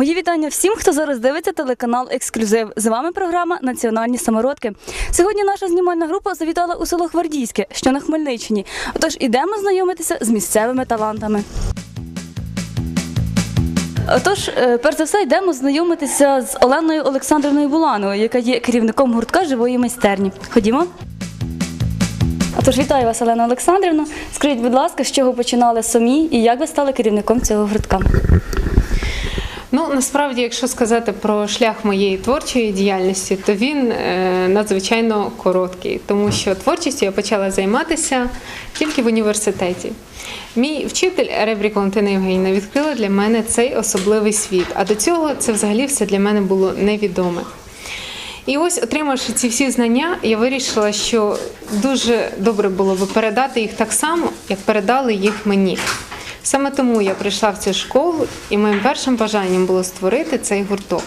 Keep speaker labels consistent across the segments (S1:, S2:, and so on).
S1: Мої вітання всім, хто зараз дивиться телеканал Ексклюзив. З вами програма Національні самородки. Сьогодні наша знімальна група завітала у село Гвардійське, що на Хмельниччині. Отож, ідемо знайомитися з місцевими талантами. Отож, е, перш за все, йдемо знайомитися з Оленою Олександрівною Булановою, яка є керівником гуртка живої майстерні. Ходімо. Отож, вітаю вас, Олена Олександрівна. Скажіть, будь ласка, з чого починали самі і як ви стали керівником цього гуртка?
S2: Ну насправді, якщо сказати про шлях моєї творчої діяльності, то він е, надзвичайно короткий, тому що творчістю я почала займатися тільки в університеті. Мій вчитель Ребрік Валентина Євгенівна відкрила для мене цей особливий світ. А до цього це взагалі все для мене було невідоме. І ось, отримавши ці всі знання, я вирішила, що дуже добре було би передати їх так само, як передали їх мені. Саме тому я прийшла в цю школу, і моїм першим бажанням було створити цей гурток.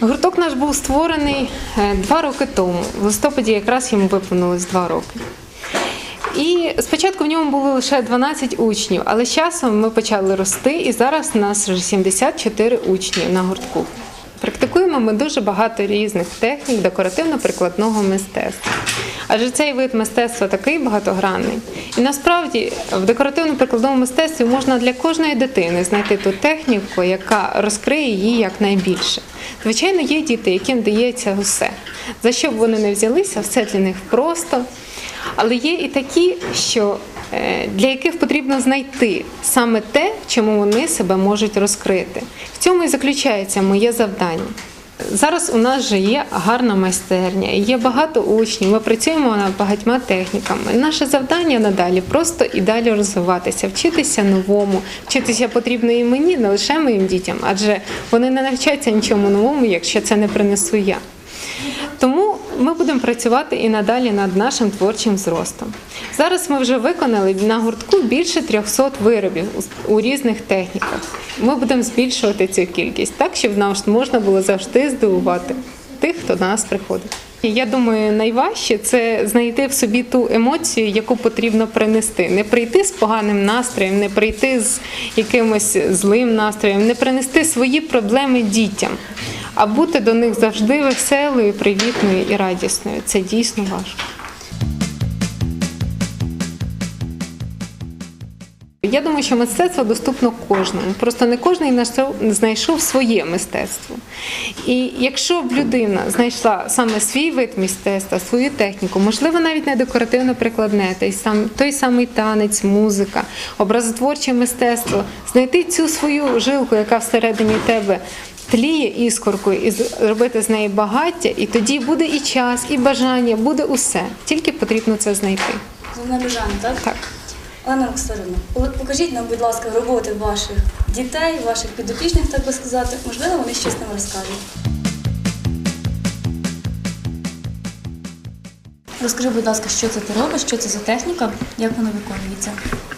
S2: Гурток наш був створений е, два роки тому. В листопаді якраз йому виповнилось два роки. І спочатку в ньому було лише 12 учнів, але з часом ми почали рости, і зараз у нас вже 74 учні на гуртку. Ми дуже багато різних технік декоративно-прикладного мистецтва. Адже цей вид мистецтва такий багатогранний. І насправді в декоративно-прикладному мистецтві можна для кожної дитини знайти ту техніку, яка розкриє її якнайбільше. Звичайно, є діти, яким дається усе. За що б вони не взялися, все для них просто. Але є і такі, що е, для яких потрібно знайти саме те, чому вони себе можуть розкрити. В цьому і заключається моє завдання. Зараз у нас вже є гарна майстерня, є багато учнів. Ми працюємо над багатьма техніками. Наше завдання надалі просто і далі розвиватися, вчитися новому. Вчитися потрібно і мені, не лише моїм дітям, адже вони не навчаться нічому новому, якщо це не принесу я. Тому ми будемо працювати і надалі над нашим творчим зростом. Зараз ми вже виконали на гуртку більше 300 виробів у- різних техніках. Ми будемо збільшувати цю кількість так, щоб нам можна було завжди здивувати тих, хто до нас приходить. Я думаю, найважче це знайти в собі ту емоцію, яку потрібно принести. Не прийти з поганим настроєм, не прийти з якимось злим настроєм, не принести свої проблеми дітям, а бути до них завжди веселою, привітною і радісною. Це дійсно важко. Я думаю, що мистецтво доступно кожному. Просто не кожен знайшов, своє мистецтво. І якщо б людина знайшла саме свій вид мистецтва, свою техніку, можливо, навіть не декоративно-прикладне, той, сам, той самий танець, музика, образотворче мистецтво, знайти цю свою жилку, яка всередині тебе. Тліє іскоркою і зробити з неї багаття, і тоді буде і час, і бажання, буде усе. Тільки потрібно це знайти.
S1: Головне бажання, так?
S2: Так.
S1: Олена Олександрівна, от покажіть нам, будь ласка, роботи ваших дітей, ваших підопічних, так би сказати. Можливо, вони щось нам розкажуть. Розкажи, будь ласка, що це ти робиш, що це за техніка, як вона виконується?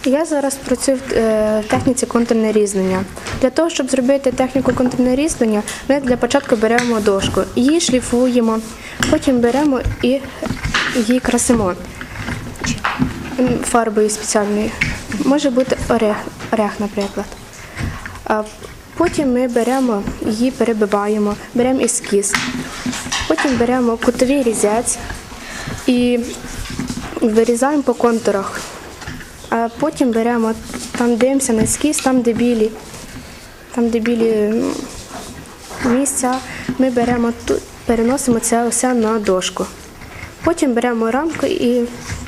S3: Я зараз працюю в е, техніці контурне різнення. Для того, щоб зробити техніку контурне різнення, ми для початку беремо дошку, її шліфуємо, потім беремо і її красимо фарбою спеціальною. Може бути орех, орех наприклад. Потім ми беремо її, перебиваємо, беремо ескіз. Потім беремо кутовий різець і вирізаємо по контурах. А потім беремо, там дивимося на ескіз, там де білі, там де білі місця, ми беремо тут, переносимо це все на дошку. Потім беремо рамку і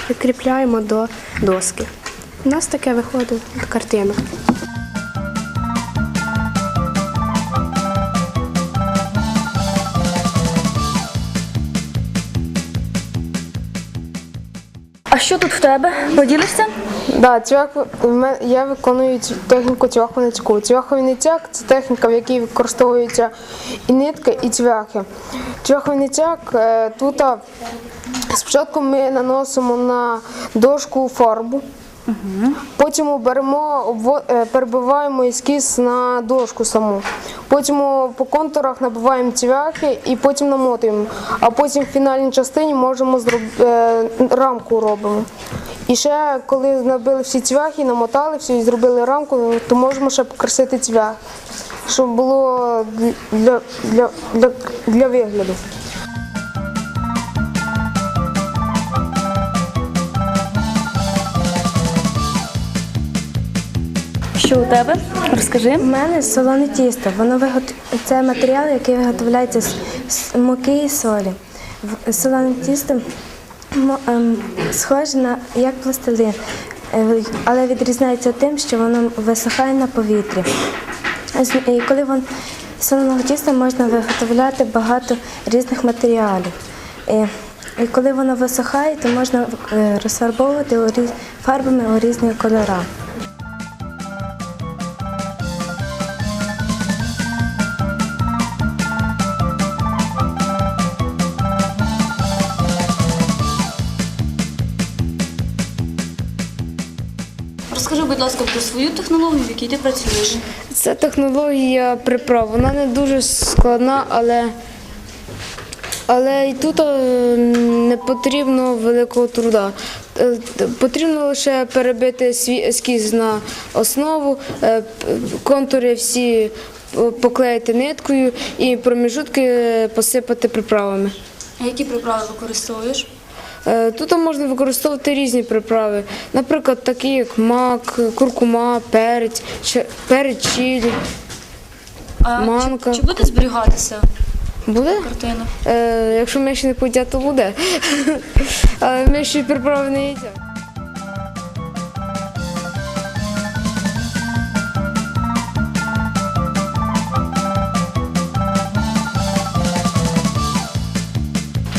S3: прикріпляємо до доски. У нас таке виходить картина.
S1: А що тут в тебе? Поділишся?
S4: Да, цвях, я виконую техніку цвяховницьку. Цвяховий нитяк це техніка, в якій використовуються і нитки, і цвяхи. Цвяховий цяк е, тут спочатку ми наносимо на дошку фарбу, потім беремо, е, перебиваємо ескіз на дошку саму. Потім по контурах набиваємо цвяхи і потім намотуємо. А потім в фінальній частині можемо е, рамку робимо. І ще коли набили всі цвяхи, намотали всі і зробили рамку, то можемо ще покрасити цвях. щоб було для, для, для, для вигляду.
S1: Що у тебе? Розкажи.
S5: У мене солоне тісто. Воно вигот... це матеріал, який виготовляється з, муки і солі. Солоне тісто ем, схоже на як пластилин, е, але відрізняється тим, що воно висихає на повітрі. І коли вон солоного тіста можна виготовляти багато різних матеріалів. І, коли воно висихає, то можна е, розфарбовувати фарбами у різні кольори.
S1: Будь ласка, про свою технологію, в якій ти працюєш.
S6: Це технологія приправ. Вона не дуже складна, але, але і тут е, не потрібно великого труда. Е, Потрібно лише перебити свій ескіз на основу, е, контури всі поклеїти ниткою і проміжутки посипати приправами.
S1: А які приправи використовуєш?
S6: Е, Тут можна використовувати різні приправи, наприклад, такі як мак, куркума, перець, перець чилі.
S1: А
S6: Манка.
S1: Чи, чи буде зберігатися
S6: Буде?
S1: картина?
S6: Е, якщо миші не поїдять, то буде. Але ще приправи не їдять.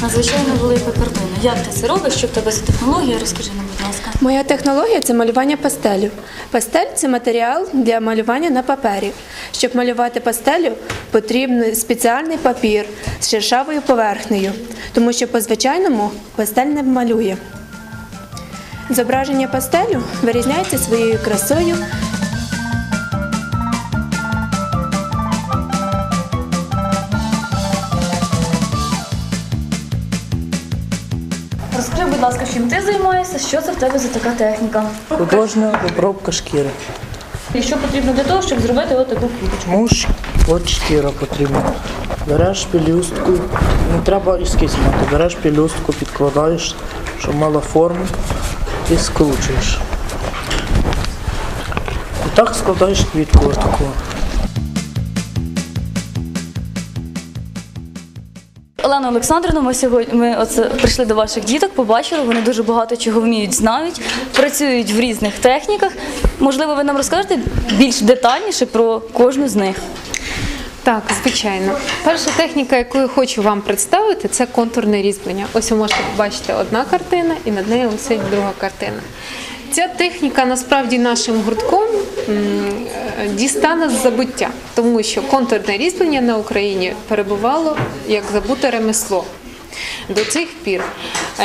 S1: Надзвичайно велика картина. Як ти це робиш? Що в тебе за технологія? Розкажи нам, будь ласка.
S7: Моя технологія це малювання пастелю. Пастель це матеріал для малювання на папері. Щоб малювати пастелю, потрібен спеціальний папір з шершавою поверхнею, тому що по-звичайному пастель не малює. Зображення пастелю вирізняється своєю красою
S1: чим ти займаєшся? Що це в тебе за така техніка?
S8: Художня обробка шкіри.
S1: І що потрібно для того, щоб зробити отаку квіточку?
S8: Муж, от шкіра потрібна. Береш пелюстку, не треба ескіз мати, береш пелюстку, підкладаєш, щоб мала форму і скручуєш. І так складаєш квітку отаку.
S1: Олена Олександрівна, ми сьогодні ми оце прийшли до ваших діток, побачили, вони дуже багато чого вміють, знають, працюють в різних техніках. Можливо, ви нам розкажете більш детальніше про кожну з них.
S2: Так, звичайно. Перша техніка, яку я хочу вам представити, це контурне різьблення. Ось ви можете побачити одна картина і над нею висить друга картина. Ця техніка насправді нашим гуртком м, дістане з забуття, тому що контурне різьблення на Україні перебувало як забуте ремесло. До цих пір, е,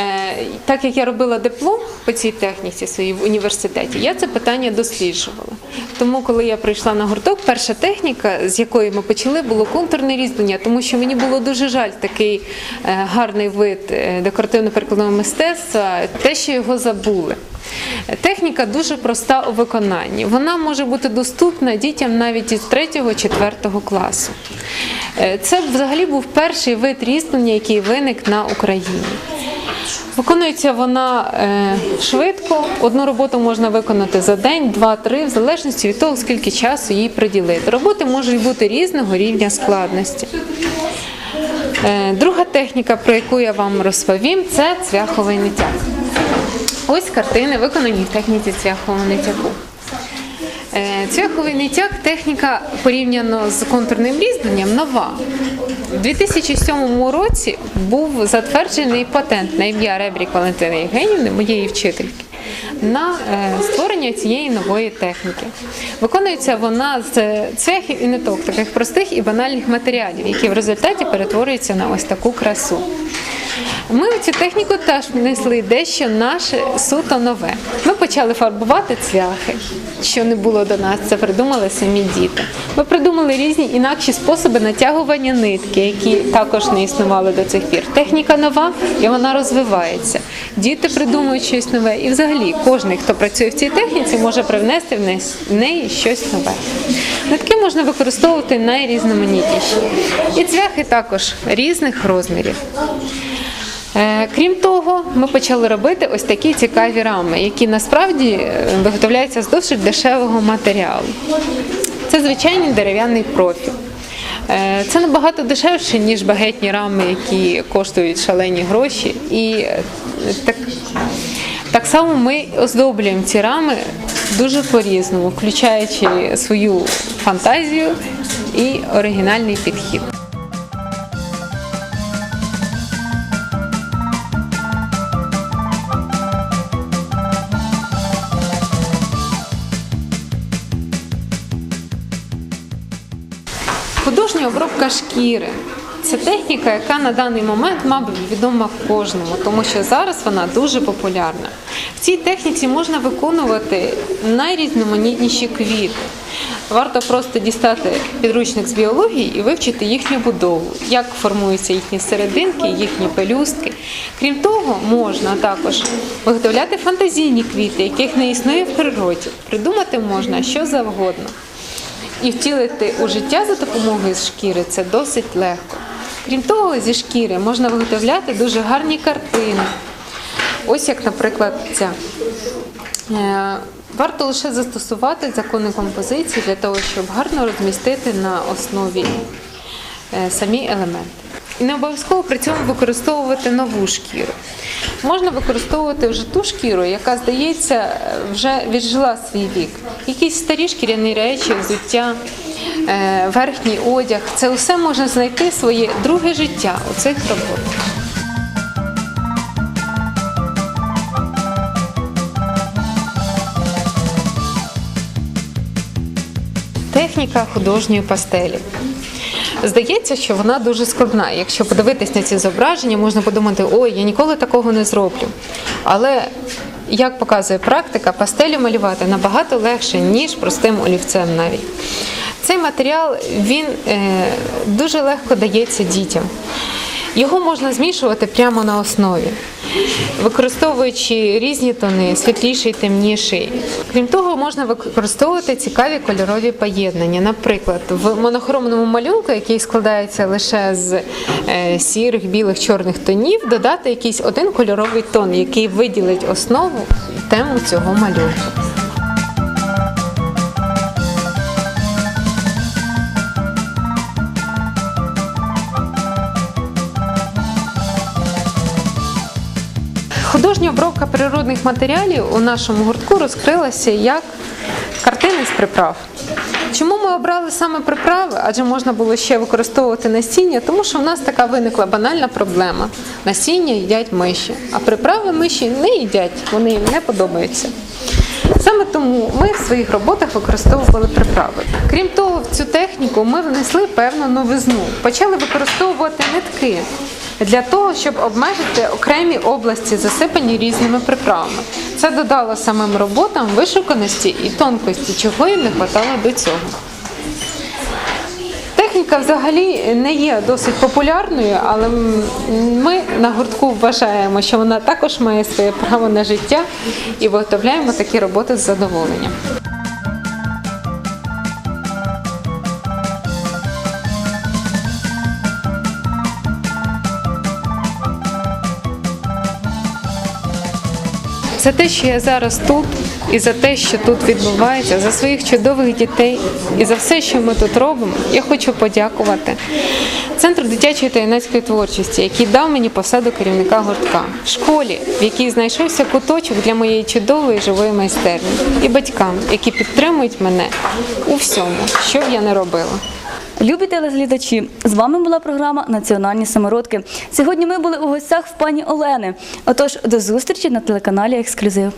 S2: так як я робила диплом по цій техніці своїй в університеті, я це питання досліджувала. Тому, коли я прийшла на гурток, перша техніка, з якої ми почали, було контурне різьблення, тому що мені було дуже жаль такий е, гарний вид е, декоративно-прикладного мистецтва, те, що його забули. Техніка дуже проста у виконанні. Вона може бути доступна дітям навіть із 3-4 класу. Е, Це взагалі був перший вид різьблення, який виник на Україні. Виконується вона е, швидко. Одну роботу можна виконати за день, два-три, в залежності від того, скільки часу їй приділити. Роботи можуть бути різного рівня складності. Е, Друга техніка, про яку я вам розповім, це цвяховий нитяк. Ось картини, виконані в техніці цвяхового нитяку. Е, Цвяховий нитяк техніка порівняно з контурним різьбленням нова. У 2007 році був затверджений патент на ім'я Ребрік Валентини Євгенівни, моєї вчительки, на е, створення цієї нової техніки. Виконується вона з цвяхів і ниток, таких простих і банальних матеріалів, які в результаті перетворюються на ось таку красу. Ми цю техніку теж внесли дещо наше суто нове. Ми почали фарбувати цвяхи, що не було до нас. Це придумали самі діти. Ми придумали різні інакші способи натягування нитки, які також не існували до цих пір. Техніка нова і вона розвивається. Діти придумують щось нове, і взагалі кожен, хто працює в цій техніці, може привнести в неї щось нове. Нитки можна використовувати найрізноманітніші. І цвяхи також різних розмірів. Е, Крім того, ми почали робити ось такі цікаві рами, які насправді е, виготовляються з досить дешевого матеріалу. Це звичайний дерев'яний профіль. Е, Це набагато дешевше, ніж багетні рами, які коштують шалені гроші. І так, так само ми оздоблюємо ці рами дуже по-різному, включаючи свою фантазію і оригінальний підхід. Художня обробка шкіри це техніка, яка на даний момент, мабуть, відома кожному, тому що зараз вона дуже популярна. В цій техніці можна виконувати найрізноманітніші квіти. Варто просто дістати підручник з біології і вивчити їхню будову, як формуються їхні серединки, їхні пелюстки. Крім того, можна також виготовляти фантазійні квіти, яких не існує в природі. Придумати можна що завгодно. І втілити у життя за допомогою шкіри це досить легко. Крім того, зі шкіри можна виготовляти дуже гарні картини. Ось як, наприклад, ця. Е, Варто лише застосувати закони композиції для того, щоб гарно розмістити на основі е, самі елементи. І не обов'язково при цьому використовувати нову шкіру. Можна використовувати вже ту шкіру, яка, здається, вже віджила свій вік. Якісь старі шкіряні речі, взуття, е, верхній одяг. Це все можна знайти своє друге життя у цих роботах. Техніка художньої пастелі. Здається, що вона дуже складна. Якщо подивитись на ці зображення, можна подумати, ой, я ніколи такого не зроблю. Але як показує практика, пастелю малювати набагато легше, ніж простим олівцем навіть. Цей матеріал він е, дуже легко дається дітям. Його можна змішувати прямо на основі, використовуючи різні тони, світліший, темніший. Крім того, можна використовувати цікаві кольорові поєднання. Наприклад, в монохромному малюнку, який складається лише з е, сірих, білих, чорних тонів, додати якийсь один кольоровий тон, який виділить основу тему цього малюнку. Художня обробка природних матеріалів у нашому гуртку розкрилася як картини з приправ. Чому ми обрали саме приправи? Адже можна було ще використовувати насіння, тому що в нас така виникла банальна проблема. Насіння їдять миші, а приправи миші не їдять, вони їм не подобаються. Саме тому ми в своїх роботах використовували приправи. Крім того, в цю техніку ми внесли певну новизну. Почали використовувати нитки для того, щоб обмежити окремі області, засипані різними приправами. Це додало самим роботам вишуканості і тонкості, чого їм не вистачало до цього. Техніка взагалі не є досить популярною, але ми на гуртку вважаємо, що вона також має своє право на життя і виготовляємо такі роботи з задоволенням. За те, що я зараз тут, і за те, що тут відбувається, за своїх чудових дітей і за все, що ми тут робимо, я хочу подякувати Центру дитячої та юнацької творчості, який дав мені посаду керівника гуртка, школі, в якій знайшовся куточок для моєї чудової живої майстерні, і батькам, які підтримують мене у всьому, що б я не робила.
S1: Любі телеглядачі, з вами була програма Національні самородки. Сьогодні ми були у гостях в пані Олени. Отож, до зустрічі на телеканалі Ексклюзив.